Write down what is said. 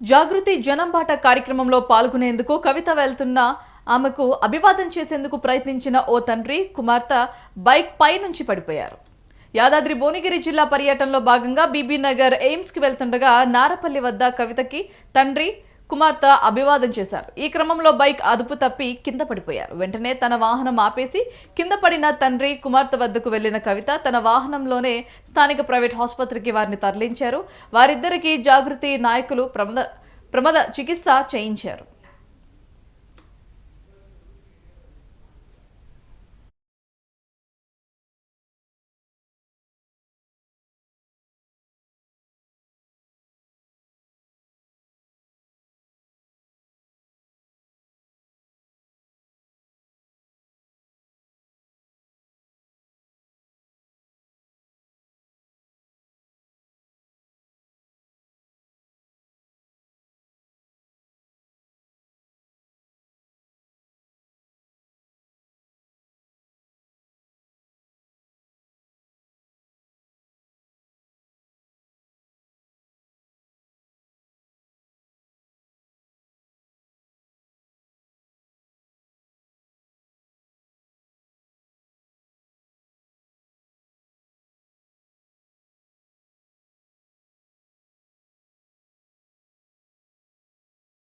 జాగృతి జనంబాట కార్యక్రమంలో పాల్గొనేందుకు కవిత వెళ్తున్న ఆమెకు అభివాదం చేసేందుకు ప్రయత్నించిన ఓ తండ్రి కుమార్తె బైక్ పై నుంచి పడిపోయారు. యాదాద్రి భువనగిరి జిల్లా పర్యటనలో భాగంగా బీబీ నగర్ వెళ్తుండగా నారపల్లి వద్ద కవితకి తండ్రి కుమార్తె అభివాదం చేశారు. ఈ క్రమంలో బైక్ అదుపు తప్పి కింద పడిపోయారు. వెంటనే తన వాహనం ఆపేసి కింద పడిన తండ్రి కుమార్తె వద్దకు వెళ్ళిన కవిత తన వాహనంలోనే స్థానిక ప్రైవేట్ ఆసుపత్రికి వారిని తరలించారు. వారిద్దరికీ జాగృతి నాయకులు ప్రమద ప్రమద చికిత్స చేయించారు.